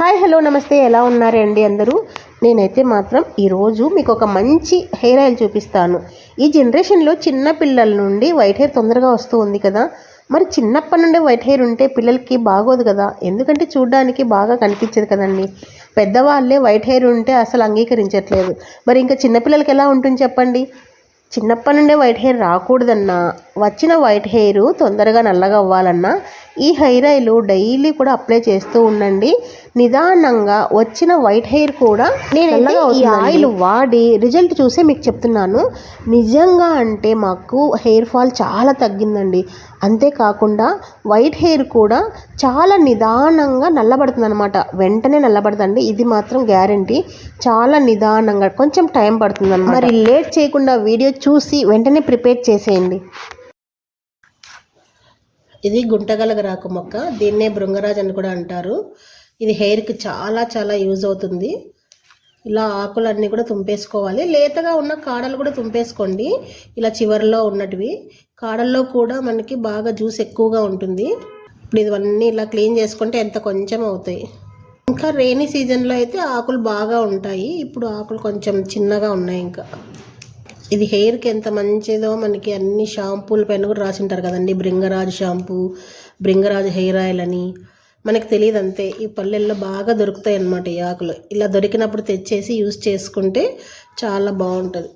Hi hello నమస్తే. ఎలా ఉన్నారండి అందరూ? నేనైతే మాత్రం ఈరోజు మీకు ఒక మంచి హెయిర్ ఆయిల్ చూపిస్తాను. ఈ జనరేషన్లో చిన్న పిల్లల నుండి వైట్ హెయిర్ తొందరగా వస్తూ ఉంది కదా. మరి చిన్నప్పటి నుండే వైట్ హెయిర్ ఉంటే పిల్లలకి బాగోదు కదా. ఎందుకంటే చూడడానికి బాగా కనిపించదు కదండి. పెద్దవాళ్ళే వైట్ హెయిర్ ఉంటే అసలు అంగీకరించట్లేదు. మరి ఇంకా చిన్నపిల్లలకి ఎలా ఉంటుంది చెప్పండి? చిన్నప్పటి నుండే వైట్ హెయిర్ రాకూడదన్నా వచ్చిన వైట్ హెయిర్ తొందరగా నల్లగా అవ్వాలన్నా ఈ హెయిర్ ఆయిల్ డైలీ కూడా అప్లై చేస్తూ ఉండండి. నిదానంగా వచ్చిన వైట్ హెయిర్ కూడా నేను ఈ ఆయిల్ వాడి రిజల్ట్ చూసే మీకు చెప్తున్నాను. నిజంగా అంటే మాకు హెయిర్ ఫాల్ చాలా తగ్గిందండి. అంతేకాకుండా వైట్ హెయిర్ కూడా చాలా నిదానంగా నల్లబడుతుంది అనమాట వెంటనే నల్లబడుతుంది ఇది మాత్రం గ్యారంటీ. చాలా నిదానంగా కొంచెం టైం పడుతుంది మరి లేట్ చేయకుండా వీడియో చూసి వెంటనే ప్రిపేర్ చేసేయండి. ఇది గుంటగలగరాకు మొక్క. దీన్నే భృంగరాజ్ అని కూడా అంటారు. ఇది హెయిర్కి చాలా చాలా యూజ్ అవుతుంది. ఇలా ఆకులన్నీ కూడా తుంపేసుకోవాలి. లేతగా ఉన్న కాడలు కూడా తుంపేసుకోండి. ఇలా చివరిలో ఉన్నటివి. కాడల్లో కూడా మనకి బాగా జ్యూస్ ఎక్కువగా ఉంటుంది. ఇప్పుడు ఇవన్నీ ఇలా క్లీన్ చేసుకుంటే ఎంత కొంచెం అవుతాయి. ఇంకా రెయినీ సీజన్లో అయితే ఆకులు బాగా ఉంటాయి. ఇప్పుడు ఆకులు కొంచెం చిన్నగా ఉన్నాయి ఇంకా. ఇది హెయిర్కి ఎంత మంచిదో మనకి అన్ని షాంపూల పైన కూడా రాసింటారు కదండి. Bhringraj shampoo Bhringraj hair oil అని. మనకి తెలియదు అంతే. ఈ పల్లెల్లో బాగా దొరుకుతాయి అన్నమాట ఈ ఆకులు. ఇలా దొరికినప్పుడు తెచ్చేసి యూస్ చేసుకుంటే చాలా బాగుంటుంది.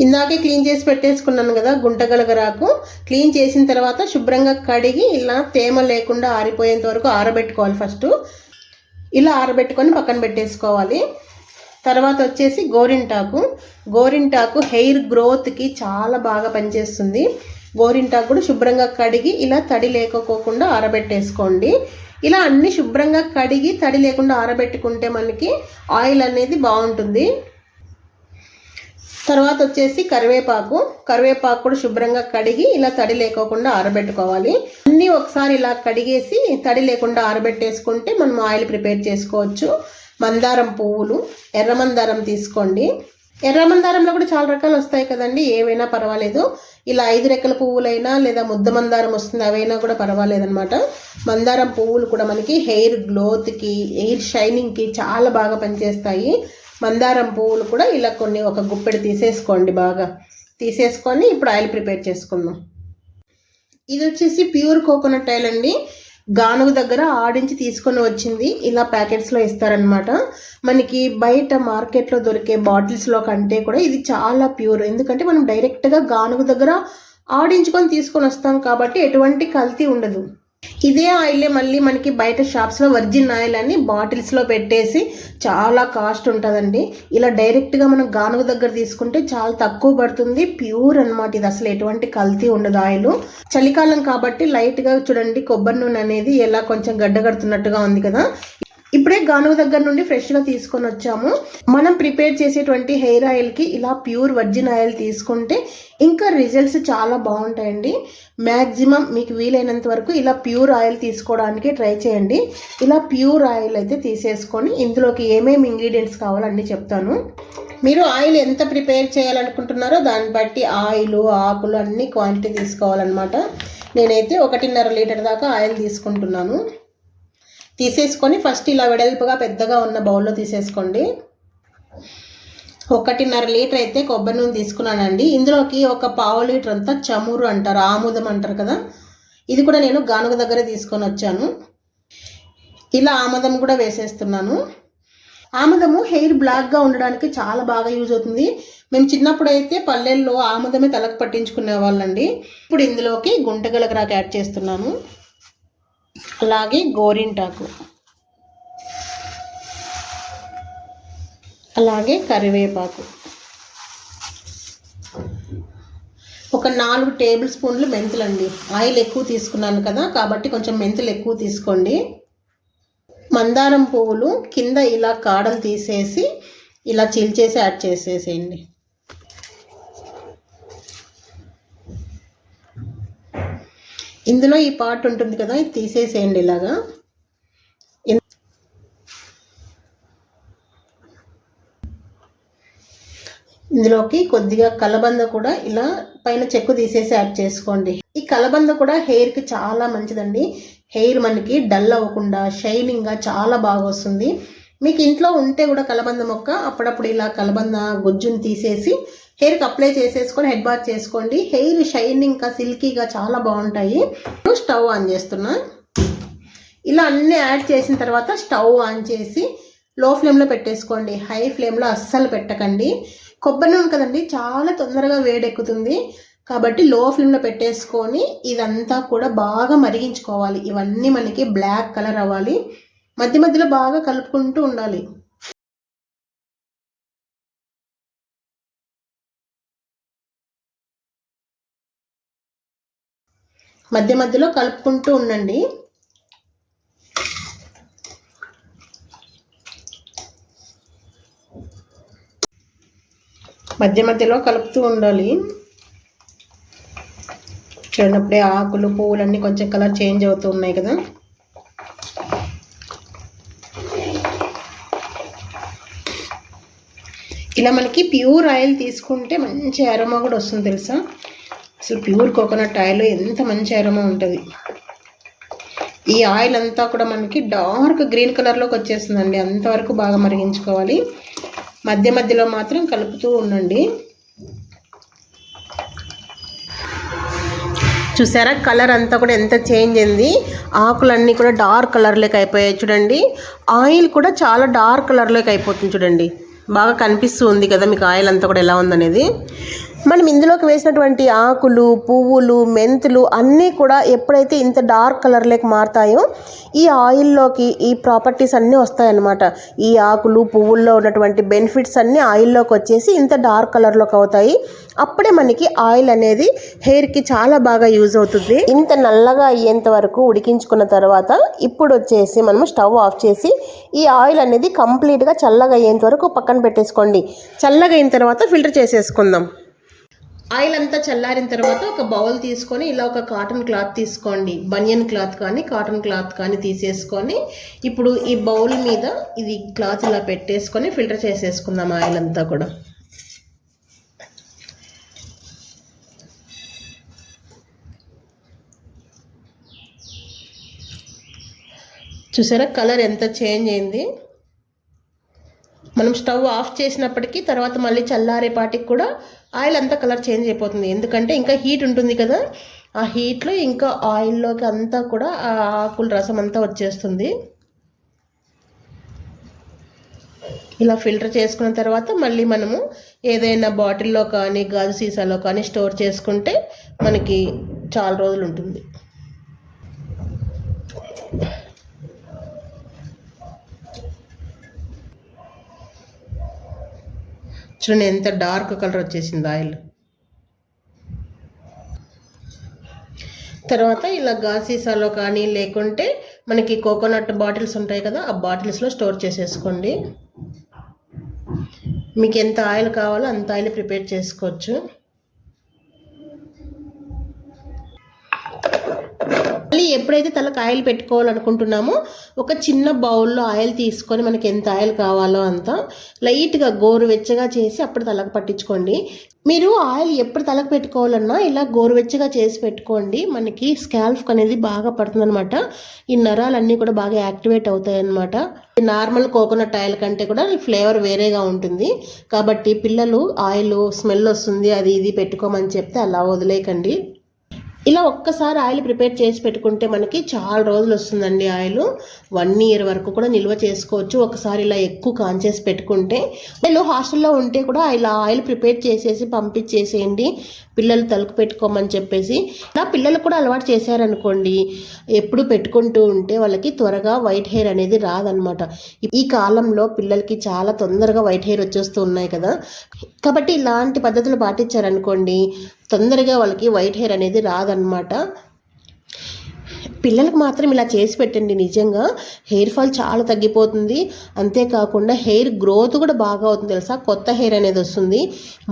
ఇందాకే క్లీన్ చేసి పెట్టేసుకున్నాను కదా గుంటగలగరాకు. క్లీన్ చేసిన తర్వాత శుభ్రంగా కడిగి ఇలా తేమ లేకుండా ఆరిపోయేంత వరకు ఆరబెట్టుకోవాలి ఫస్ట్ ఇలా ఆరబెట్టుకొని పక్కన పెట్టేసుకోవాలి. తర్వాత వచ్చేసి గోరింటాకు. గోరింటాకు హెయిర్ గ్రోత్కి చాలా బాగా పనిచేస్తుంది. గోరింటాకు కూడా శుభ్రంగా కడిగి ఇలా తడి లేకపోకుండా ఆరబెట్టేసుకోండి. ఇలా అన్ని శుభ్రంగా కడిగి తడి లేకుండా ఆరబెట్టుకుంటే మనకి ఆయిల్ అనేది బాగుంటుంది. తర్వాత వచ్చేసి కరివేపాకు. కరివేపాకు కూడా శుభ్రంగా కడిగి ఇలా తడి లేకోకుండా ఆరబెట్టుకోవాలి. అన్నీ ఒకసారి ఇలా కడిగేసి తడి లేకుండా ఆరబెట్టేసుకుంటే మనం ఆయిల్ ప్రిపేర్ చేసుకోవచ్చు. మందారం పువ్వులు ఎర్ర మందారం తీసుకోండి. ఎర్ర మందారంలో కూడా చాలా రకాలు వస్తాయి కదండి ఏవైనా పర్వాలేదు. ఇలా ఐదు రెక్కల పువ్వులైనా లేదా ముద్ద మందారం వస్తుంది అవైనా కూడా పర్వాలేదనమాట మందారం పువ్వులు కూడా మనకి హెయిర్ గ్లోత్కి హెయిర్ షైనింగ్కి చాలా బాగా పనిచేస్తాయి. మందారం పువ్వులు కూడా ఇలా కొన్ని ఒక గుప్పెడు తీసేసుకోండి బాగా. తీసేసుకొని ఇప్పుడు ఆయిల్ ప్రిపేర్ చేసుకుందాం. ఇది వచ్చేసి ప్యూర్ కోకోనట్ ఆయిల్ అండి. గానుగు దగ్గర ఆడించి తీసుకొని వచ్చింది. ఇలా ప్యాకెట్స్లో ఇస్తారనమాట మనకి బయట మార్కెట్లో దొరికే బాటిల్స్లో కంటే కూడా ఇది చాలా ప్యూర్. ఎందుకంటే మనం డైరెక్ట్గా గానుగు దగ్గర ఆడించుకొని తీసుకొని వస్తాం కాబట్టి ఎటువంటి కల్తీ ఉండదు. ఇదే ఆయిలే మళ్ళీ మనకి బయట షాప్స్లో వర్జిన్ ఆయిల్ అని బాటిల్స్లో పెట్టేసి చాలా కాస్ట్ ఉంటుందండి. ఇలా డైరెక్ట్గా మనం గానుగ దగ్గర తీసుకుంటే చాలా తక్కువ పడుతుంది. ప్యూర్ అనమాట ఇది. అసలు ఎటువంటి కల్తీ ఉండదు ఆయిల్. చలికాలం కాబట్టి లైట్గా చూడండి కొబ్బరి నూనె అనేది ఎలా కొంచెం గడ్డగడుతున్నట్టుగా ఉంది కదా. ఇప్పుడే గానుగ దగ్గర నుండి ఫ్రెష్గా తీసుకొని వచ్చాము. మనం ప్రిపేర్ చేసేటువంటి హెయిర్ ఆయిల్కి ఇలా ప్యూర్ వర్జిన్ ఆయిల్ తీసుకుంటే ఇంకా రిజల్ట్స్ చాలా బాగుంటాయండి. మ్యాక్సిమం మీకు వీలైనంత వరకు ఇలా ప్యూర్ ఆయిల్ తీసుకోవడానికి ట్రై చేయండి. ఇలా ప్యూర్ ఆయిల్ అయితే తీసేసుకొని ఇందులోకి ఏమేమి ఇంగ్రీడియంట్స్ కావాలన్నీ చెప్తాను. మీరు ఆయిల్ ఎంత ప్రిపేర్ చేయాలనుకుంటున్నారో దాన్ని బట్టి ఆయిల్ ఆకులు అన్ని క్వాంటిటీ తీసుకోవాలన్నమాట. నేనైతే ఒకటిన్నర లీటర్ దాకా ఆయిల్ తీసుకుంటున్నాను. తీసేసుకొని ఫస్ట్ ఇలా వెడల్పుగా పెద్దగా ఉన్న బౌల్లో తీసేసుకోండి. ఒకటిన్నర లీటర్ అయితే కొబ్బరి నూనె తీసుకున్నానండి. ఇందులోకి ఒక పావు లీటర్ అంతా చమురు అంటారు ఆముదం అంటారు కదా. ఇది కూడా నేను గానుగ దగ్గర తీసుకొని వచ్చాను. ఇలా ఆముదం కూడా వేసేస్తున్నాను. ఆముదము హెయిర్ బ్లాక్గా ఉండడానికి చాలా బాగా యూజ్ అవుతుంది. మేము చిన్నప్పుడు అయితే పల్లెల్లో ఆముదమే తలకు పట్టించుకునే వాళ్ళండి. ఇప్పుడు ఇందులోకి గుంటగలకరాకు యాడ్ చేస్తున్నాను. అలాగే గోరింటాకు. అలాగే కరివేపాకు. ఒక నాలుగు టేబుల్ స్పూన్లు మెంతులండి. ఆయిల్ ఎక్కువ తీసుకున్నాను కదా కాబట్టి కొంచెం మెంతులు ఎక్కువ తీసుకోండి. మందారం పువ్వులు కింద ఇలా కాడలు తీసేసి ఇలా చీల్చేసి యాడ్ చేసేసేయండి. ఇందులో ఈ పార్ట్ ఉంటుంది కదా ఇది తీసేసేయండి ఇలాగా. ఇందులోకి కొద్దిగా కలబంద కూడా ఇలా పైన చెక్కు తీసేసి యాడ్ చేసుకోండి. ఈ కలబంద కూడా హెయిర్కి చాలా మంచిదండి. హెయిర్ మనకి డల్ అవ్వకుండా షైనింగ్గా చాలా బాగా వస్తుంది. మీకు ఇంట్లో ఉంటే కూడా కలబంద మొక్క అప్పుడప్పుడు ఇలా కలబంద గుజ్జుని తీసేసి హెయిర్కి అప్లై చేసేసుకొని హెడ్ బాత్ చేసుకోండి. హెయిర్ షైనింగ్గా సిల్కీగా చాలా బాగుంటాయి. స్టవ్ ఆన్ చేస్తున్నా. ఇలా అన్నీ యాడ్ చేసిన తర్వాత స్టవ్ ఆన్ చేసి లో ఫ్లేమ్లో పెట్టేసుకోండి. హై ఫ్లేమ్లో అస్సలు పెట్టకండి. కొబ్బరి నూనె కదండి చాలా తొందరగా వేడెక్కుతుంది. కాబట్టి లో ఫ్లేమ్లో పెట్టేసుకొని ఇదంతా కూడా బాగా మరిగించుకోవాలి. ఇవన్నీ మనకి బ్లాక్ కలర్ అవ్వాలి. మధ్య మధ్యలో బాగా కలుపుకుంటూ ఉండాలి. మధ్య మధ్యలో కలుపుకుంటూ ఉండండి. మధ్య మధ్యలో కలుపుతూ ఉండాలి. చిన్నప్పుడే ఆకులు పువ్వులన్నీ కొంచెం కలర్ చేంజ్ అవుతూ ఉన్నాయి కదా. ఇలా మనకి ప్యూర్ ఆయిల్ తీసుకుంటే మంచి అరోమా కూడా వస్తుంది తెలుసా? అసలు ప్యూర్ కోకోనట్ ఆయిల్ ఎంత మంచి అరోమా ఉంటుంది. ఈ ఆయిల్ అంతా కూడా మనకి డార్క్ గ్రీన్ కలర్లోకి వచ్చేస్తుందండి. అంతవరకు బాగా మరిగించుకోవాలి. మధ్య మధ్యలో మాత్రం కలుపుతూ ఉండండి. చూసారా? కలర్ అంతా కూడా ఎంత చేంజ్ అయింది. ఆకులన్నీ కూడా డార్క్ కలర్లోకి అయిపోయాయి చూడండి. ఆయిల్ కూడా చాలా డార్క్ కలర్లోకి అయిపోతుంది చూడండి. బాగా కనిపిస్తుంది కదా మీకు ఆయిల్ అంతా కూడా ఎలా ఉందనేది. మనం ఇందులోకి వేసినటువంటి ఆకులు పువ్వులు మెంతులు అన్నీ కూడా ఎప్పుడైతే ఇంత డార్క్ కలర్లోకి మారుతాయో ఈ ఆయిల్లోకి ఈ ప్రాపర్టీస్ అన్నీ వస్తాయన్నమాట. ఈ ఆకులు పువ్వుల్లో ఉన్నటువంటి బెనిఫిట్స్ అన్నీ ఆయిల్లోకి వచ్చేసి ఇంత డార్క్ కలర్లోకి అవుతాయి. అప్పుడే మనకి ఆయిల్ అనేది హెయిర్కి చాలా బాగా యూజ్ అవుతుంది. ఇంత నల్లగా అయ్యేంత వరకు ఉడికించుకున్న తర్వాత ఇప్పుడు వచ్చేసి మనము స్టవ్ ఆఫ్ చేసి ఈ ఆయిల్ అనేది కంప్లీట్గా చల్లగా అయ్యేంత వరకు పక్కన పెట్టేసుకోండి. చల్లగా అయిన తర్వాత ఫిల్టర్ చేసేసుకుందాం. ఆయిల్ అంతా చల్లారిన తర్వాత ఒక బౌల్ తీసుకొని ఇలా ఒక కాటన్ క్లాత్ తీసుకోండి. బనియన్ క్లాత్ కానీ కాటన్ క్లాత్ కానీ తీసేసుకొని ఇప్పుడు ఈ బౌల్ మీద ఇది క్లాత్ ఇలా పెట్టేసుకొని ఫిల్టర్ చేసేసుకుందాం ఆయిల్ అంతా కూడా. చూసారా? కలర్ ఎంత చేంజ్ అయింది? మనం స్టవ్ ఆఫ్ చేసినప్పటికీ తర్వాత మళ్ళీ చల్లారేపాటికి కూడా ఆయిల్ అంతా కలర్ చేంజ్ అయిపోతుంది. ఎందుకంటే ఇంకా హీట్ ఉంటుంది కదా ఆ హీట్లో ఇంకా ఆయిల్లోకి అంతా కూడా ఆ ఆకుల రసం అంతా వచ్చేస్తుంది. ఇలా ఫిల్టర్ చేసుకున్న తర్వాత మళ్ళీ మనము ఏదైనా బాటిల్లో కానీ గాజు సీసాలో కానీ స్టోర్ చేసుకుంటే మనకి చాలా రోజులు ఉంటుంది. చూడండి ఎంత డార్క్ కలర్ వచ్చేసింది ఆయిల్. తర్వాత ఇలా గాసీసాలో కానీ లేకుంటే మనకి కోకోనట్ బాటిల్స్ ఉంటాయి కదా ఆ బాటిల్స్లో స్టోర్ చేసేసుకోండి. మీకు ఎంత ఆయిల్ కావాలో అంత ఆయిల్ ప్రిపేర్ చేసుకోవచ్చు. మళ్ళీ ఎప్పుడైతే తలకు ఆయిల్ పెట్టుకోవాలనుకుంటున్నామో ఒక చిన్న బౌల్లో ఆయిల్ తీసుకొని మనకి ఎంత ఆయిల్ కావాలో అంత లైట్గా గోరువెచ్చగా చేసి అప్పుడు తలకు పట్టించుకోండి. మీరు ఆయిల్ ఎప్పుడు తలకు పెట్టుకోవాలన్నా ఇలా గోరువెచ్చగా చేసి పెట్టుకోండి. మనకి స్కాల్ఫ్ అనేది బాగా పడుతుందనమాట ఈ నరాలన్నీ కూడా బాగా యాక్టివేట్ అవుతాయి అన్నమాట నార్మల్ కోకోనట్ ఆయిల్ కంటే కూడా ఫ్లేవర్ వేరేగా ఉంటుంది. కాబట్టి పిల్లలు ఆయిల్ స్మెల్ వస్తుంది అది ఇది పెట్టుకోమని చెప్తే అలా వదిలేయకండి. ఇలా ఒక్కసారి ఆయిల్ ప్రిపేర్ చేసి పెట్టుకుంటే మనకి చాలా రోజులు వస్తుందండి ఆయిల్. వన్ ఇయర్ వరకు కూడా నిల్వ చేసుకోవచ్చు. ఒకసారి ఇలా ఎక్కువ కాంచేసి పెట్టుకుంటే. నేను హాస్టల్లో ఉంటే కూడా ఇలా ఆయిల్ ప్రిపేర్ చేసేసి పంపించేసేయండి. పిల్లలు తలుపు పెట్టుకోమని చెప్పేసి నా పిల్లలు కూడా అలవాటు చేశారనుకోండి. ఎప్పుడు పెట్టుకుంటూ ఉంటే వాళ్ళకి త్వరగా వైట్ హెయిర్ అనేది రాదనమాట. ఈ కాలంలో పిల్లలకి చాలా తొందరగా వైట్ హెయిర్ వచ్చేస్తూ ఉన్నాయి కదా. కాబట్టి ఇలాంటి పద్ధతులు పాటించారనుకోండి తొందరగా వాళ్ళకి వైట్ హెయిర్ అనేది రాదనమాట. పిల్లలకు మాత్రం ఇలా చేసి పెట్టండి. నిజంగా హెయిర్ ఫాల్ చాలా తగ్గిపోతుంది. అంతేకాకుండా హెయిర్ గ్రోత్ కూడా బాగా అవుతుంది తెలుసా? కొత్త హెయిర్ అనేది వస్తుంది.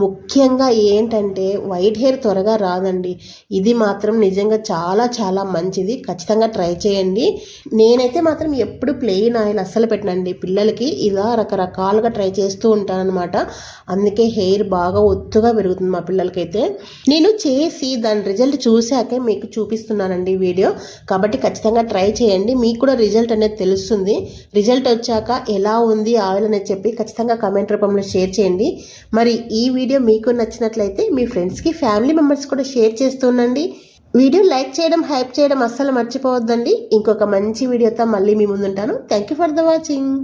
ముఖ్యంగా ఏంటంటే వైట్ హెయిర్ త్వరగా రాదండి. ఇది మాత్రం నిజంగా చాలా చాలా మంచిది. ఖచ్చితంగా ట్రై చేయండి. నేనైతే మాత్రం ఎప్పుడు ప్లెయిన్ ఆయిల్ అస్సలు పెట్టనండి. పిల్లలకి ఇలా రకరకాలుగా ట్రై చేస్తూ ఉంటానన్నమాట. అందుకే హెయిర్ బాగా ఒత్తుగా పెరుగుతుంది మా పిల్లలకైతే. నేను చేసి దాని రిజల్ట్ చూశాకే మీకు చూపిస్తున్నానండి వీడియో. కాబట్టి కాబట్టి ఖచ్చితంగా ట్రై చేయండి. మీకు కూడా రిజల్ట్ అనేది తెలుస్తుంది. రిజల్ట్ వచ్చాక ఎలా ఉంది ఆయిల్ అనేది చెప్పి ఖచ్చితంగా కమెంట్ రూపంలో షేర్ చేయండి. మరి ఈ వీడియో మీకు నచ్చినట్లయితే మీ ఫ్రెండ్స్కి ఫ్యామిలీ మెంబర్స్ కూడా షేర్ చేస్తుండండి వీడియో లైక్ చేయడం హైప్ చేయడం అస్సలు మర్చిపోవద్దండి. ఇంకొక మంచి వీడియోతో మళ్ళీ మీ ముందుంటాను. Thank you for the watching